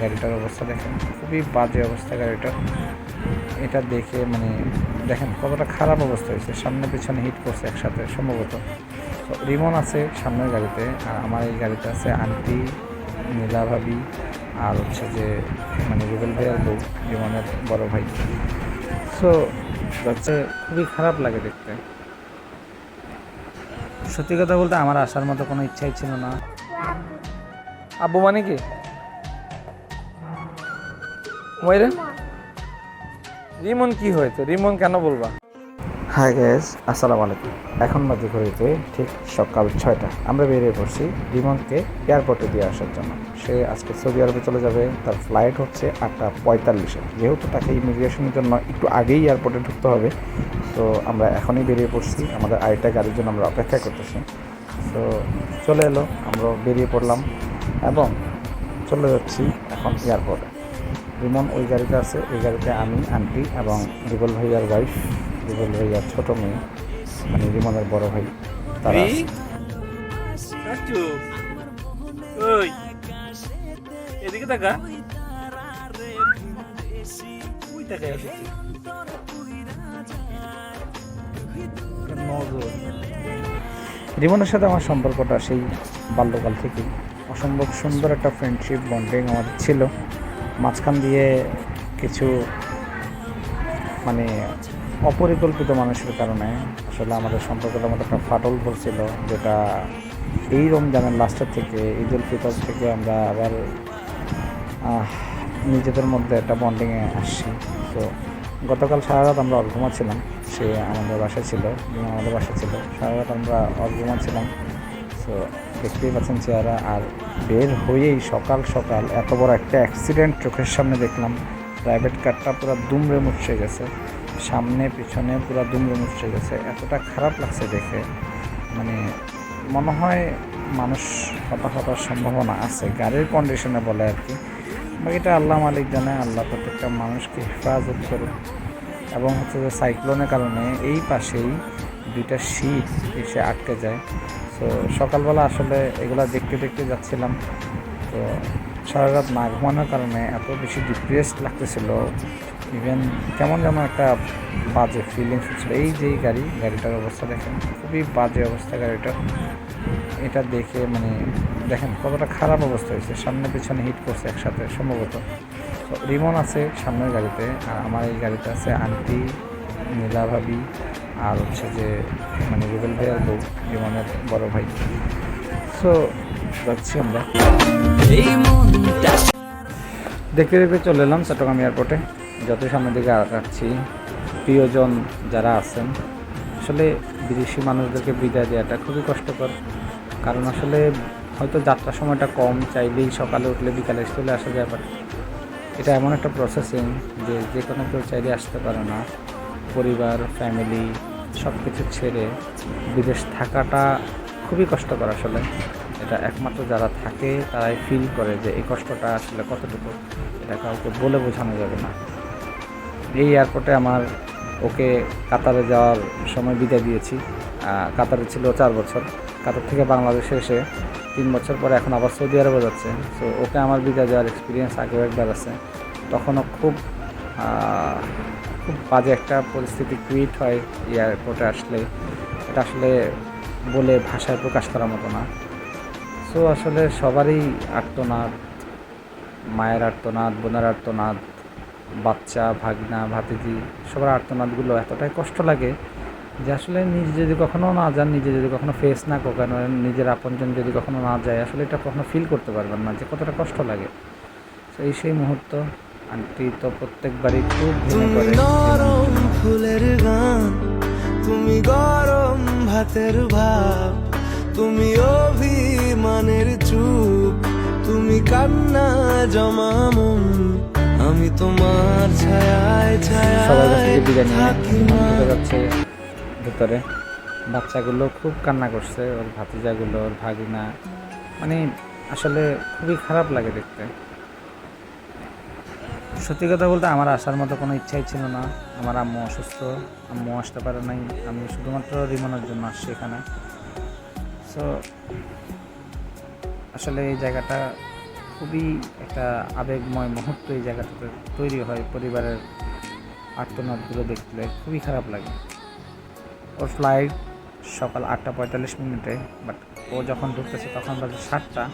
গাড়িটার অবস্থা দেখেন। খুবই বাজে অবস্থা গাড়িটার। এটা দেখে মানে দেখেন কতটা খারাপ অবস্থা হয়েছে। সামনে পিছনে হিট করছে একসাথে, সম্ভবত। রিমন আছে সামনের গাড়িতে, আর আমার এই গাড়িতে আছে আন্টি নীলা ভাবি, আর হচ্ছে যে মানে রুবেল ভাইয়ার বউ, রিমনের বড় ভাই। সো হচ্ছে খুবই খারাপ লাগে দেখতে। সত্যি কথা বলতে আমার আসার মতো কোনো ইচ্ছাই ছিল না। আব্বু মানে কি? রিমন কি হয়েছে? রিমন কেন বলবা? হাই গ্যাস আসসালামু আলাইকুম। এখন বাজে ঘড়িতে ঠিক সকাল ছয়টা। আমরা বেরিয়ে পড়ছি রিমনকে এয়ারপোর্টে দিয়ে আসার জন্য। সে আজকে সৌদি আরবে চলে যাবে, তার ফ্লাইট হচ্ছে আটটা পঁয়তাল্লিশে। যেহেতু তাকে ইমিগ্রেশনের জন্য একটু আগেই এয়ারপোর্টে ঢুকতে হবে, তো আমরা এখনই বেরিয়ে পড়ছি। আমাদের আরেকটা গাড়ির জন্য আমরা অপেক্ষা করতেছি। তো চলে এলো আমরা বেরিয়ে পড়লাম এবং চলে যাচ্ছি এখন এয়ারপোর্টে রিমন ওই গাড়িতে আছে। ওই গাড়িতে আমি আন্টি এবং রিবল ভাইয়ার ওয়াইফ রিবল ভাইয়ার ছোট মেয়ে মানে রিমনের বড় ভাই তারা। এদিকে রিমনের সাথে আমার সম্পর্কটা সেই বাল্যকাল থেকেই। অসম্ভব সুন্দর একটা ফ্রেন্ডশিপ বন্ডিং আমাদের ছিল। মাঝখান দিয়ে কিছু মানে অপরিকল্পিত মানুষের কারণে আসলে আমাদের সম্পর্কটা মধ্যে একটা ফাটল পড়ছিল যেটা এই রমজানের লাস্টের থেকে, ঈদ উল ফিতর থেকে আমরা আবার নিজেদের মধ্যে একটা বন্ডিংয়ে আসছি। তো গতকাল সারা রাত আমরা অর্ঘুমা ছিলাম সে আমাদের বাসা ছিল আমাদের বাসা ছিল, সারা রাত আমরা অর্ঘুমা তো দেখতেই পাচ্ছেন চেহারা আর বের হয়েই সকাল সকাল এত বড় একটা অ্যাক্সিডেন্ট চোখের সামনে দেখলাম। প্রাইভেট কারটা পুরো দুমড়ে মুচড়ে গেছে। সামনে, পিছনে পুরো দুমড়ে মুচড়ে গেছে। এতটা খারাপ লাগছে দেখে। মানে মনে হয় মানুষ হতাশ হওয়ার সম্ভাবনা আছে। গাড়ির কন্ডিশনে বলে আর কি। বাকিটা আল্লাহ মালিক জানে, আল্লাহ প্রত্যেকটা মানুষকে হেফাজত করে এবং হচ্ছে যে সাইক্লোনের কারণে এই পাশেই দুইটা শীত এসে আটকে যায়। তো সকালবেলা আসলে এগুলো দেখতে দেখতে যাচ্ছিলাম। তো সারা রাত না ঘুমানোর কারণে এত বেশি ডিপ্রেসড লাগতেছিল। ইভেন কেমন যেন একটা বাজে ফিলিংস হচ্ছিল। এই যেই গাড়ি, গাড়িটার অবস্থা দেখেন, খুবই বাজে অবস্থা গাড়িটার। এটা দেখে মানে দেখেন কতটা খারাপ অবস্থা হয়েছে। সামনে পিছনে হিট করছে একসাথে সম্ভবত। রিমন আছে সামনের গাড়িতে, আর আমার এই গাড়িতে আছে আন্টি নীলা ভাবি আর হচ্ছে যে মানে রুবেল ভাইয়ার বউ রিমনের বড় ভাই। সো যাচ্ছি আমরা। দেখতে দেখতে চলে এলাম চট্টগ্রাম এয়ারপোর্টে। যত সামনের দিকে রাখছি। প্রিয়জন যারা আছেন, আসলে বিদেশি মানুষদেরকে বিদায় দেওয়াটা খুবই কষ্টকর। কারণ আসলে হয়তো যাত্রার সময়টা কম, চাইলেই সকালে উঠলে বিকালে চলে আসা যায় বাট এটা এমন একটা প্রসেসিং যে যে কোনো কেউ চাইলে আসতে পারে না। পরিবার ফ্যামিলি সব কিছু ছেড়ে বিদেশ থাকাটা খুবই কষ্টকর আসলে। এটা একমাত্র যারা থাকে, তারাই ফিল করে যে এই কষ্টটা আসলে কতটুকু, এটা কাউকে বলে বোঝানো যাবে না। এই এয়ারপোর্টে আমার ওকে কাতারে যাওয়ার সময় বিদায় দিয়েছি। কাতারে ছিল চার বছর। কাতার থেকে বাংলাদেশে এসে তিন বছর পরে এখন আবার সৌদি আরবে যাচ্ছে। তো ওকে আমার বিদায় দেওয়ার এক্সপিরিয়েন্স আগেও একবার আছে। তখনও খুব খুব বাজে একটা পরিস্থিতি ক্রিয়েট হয় এয়ারপোর্টে আসলে। এটা আসলে বলে ভাষায় প্রকাশ করার মতো না। সো আসলে সবারই আর্তনাদ, মায়ের আর্তনাদ, বোনের আর্তনাদ, বাচ্চা, ভাগনা, ভাতিজি, সবার আর্তনাদগুলো এতটাই কষ্ট লাগে যে আসলে নিজে যদি কখনো না যান, নিজে যদি কখনো ফেস না কখনো নিজের আপনজন যদি কখনো না যায়, আসলে এটা কখনো ফিল করতে পারবেন না যে কতটা কষ্ট লাগে। তো এই সেই মুহূর্ত। আন্টি তো প্রত্যেকবারই খুব তুমি পড়ে নরম ফুলের গান তুমি গরম ভাতের ভাব তুমি অভিমানের চুপ তুমি কান্না জমা মন আমি তোমার ছায়ায় সবার কাছ থেকে ছায়ায় বিদায় নিয়ে যাচ্ছে ভেতরে। বাচ্চাগুলো খুব কান্না করছে ওর ভাতিজাগুলো ওর ভাগিনা। মানে আসলে খুবই খারাপ লাগে দেখতে। সত্যি কথা বলতে আমার আসার মতো কোনো ইচ্ছাই ছিল না। আমার আম্মু অসুস্থ, আম্মু আসতে পারে নাই। আমি শুধুমাত্র রিমানোর জন্য আসছি এখানে। সো আসলে এই জায়গাটা খুবই একটা আবেগময় মুহূর্ত এই জায়গাটাতে তৈরি হয় পরিবারের আর্তনাদগুলো দেখলে। খুবই খারাপ লাগে। ওর ফ্লাইট সকাল আটটা পঁয়তাল্লিশ মিনিটে বাট ও যখন ঢুকতেছে তখন বাজে সাতটা।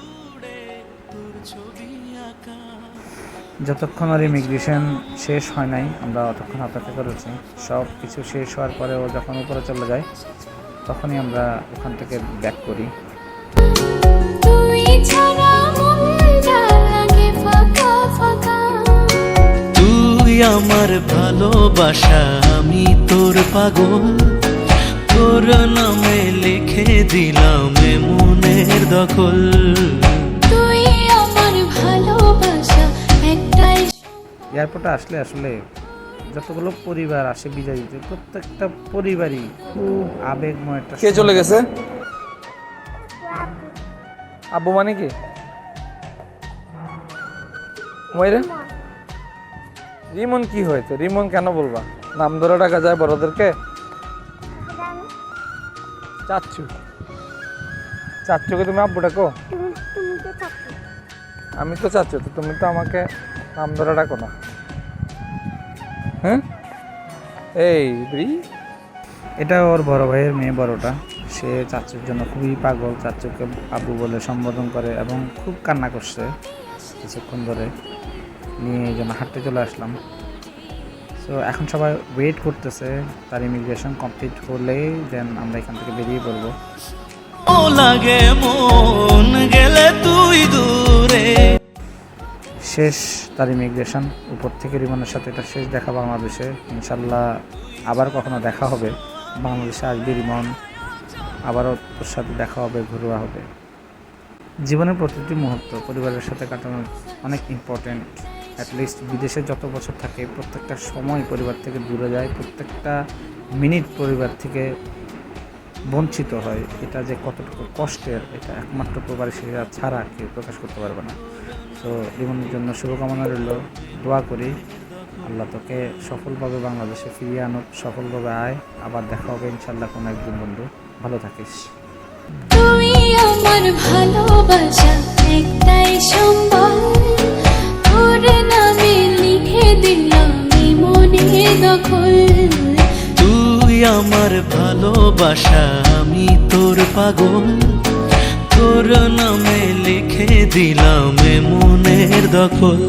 যতক্ষণ আর ইমিগ্রেশন শেষ হয় নাই আমরা অতক্ষণ অপেক্ষা করেছি। সব কিছু শেষ হওয়ার পরে ও যখন উপরে চলে যায় তখনই আমরা ওখান থেকে ব্যাক করি। তুই আমার ভালোবাসা আমি তোর পাগল। তোর নামে লিখে দিলাম এ মনের দখল। এয়ারপোর্টে আসলে আসলে যতগুলো পরিবার আসে বিজয় দিতে প্রত্যেকটা পরিবারই খুব আবেগময় একটা কে চলে গেছে? আব্বু মানে কি? ময়রা রিমন কি হয়েছে? রিমন কেন বলবা? নাম ধরে ডাকা যায় বড়দেরকে? চাচ্ছু চাচ্ছুকে তুমি আব্বু ডাকো? আমি তো চাচ্ছু তো তুমি তো আমাকে নাম ধরে ডাকো না। হ্যাঁ? এই এটা ওর বড় ভাইয়ের মেয়ে বড়টা। সে চাচুর জন্য খুবই পাগল চাচুকে আব্বু বলে সম্বোধন করে এবং খুব কান্না করছে কিছুক্ষণ ধরে। নিয়ে এই জন্য হাঁটতে চলে আসলাম। তো এখন সবাই ওয়েট করতেছে তার ইমিগ্রেশন কমপ্লিট হলেই দেন আমরা এখান থেকে বেরিয়ে পড়ব। ও লাগে মন গেলে তুই দূরে। শেষ, তার ইমিগ্রেশন উপর থেকে রিমানের সাথে এটা শেষ দেখা বাংলাদেশে। ইনশাল্লাহ আবার কখনো দেখা হবে। বাংলাদেশে আসবে রিমন আবারও তোর সাথে দেখা হবে ঘুরোয়া হবে। জীবনের প্রতিটি মুহূর্ত পরিবারের সাথে কাটানো অনেক ইম্পর্টেন্ট অ্যাটলিস্ট বিদেশে যত বছর থাকে, প্রত্যেকটা সময় পরিবার থেকে দূরে যায়, প্রত্যেকটা মিনিট পরিবার থেকে বঞ্চিত হয়। এটা যে কতটুকু কষ্টের, এটা একমাত্র প্রবাসীরা ছাড়া কেউ প্রকাশ করতে পারবে না। তো জীবনের জন্য শুভকামনা রইল। দোয়া করি আল্লাহ তোকে সফলভাবে বাংলাদেশে ফিরিয়ে আনুক সফলভাবে আয়। আবার দেখা হবে ইনশাল্লাহ কোনো একদিন বন্ধু। ভালো থাকিস। তুই আমার ভালোবাসা একটাই সম্বল। তোর নামে লিখে দিলাম মনে দখল। তুই আমার ভালোবাসা আমি তোর পাগল। তোর নামে লিখে দিলাম মনের দখল।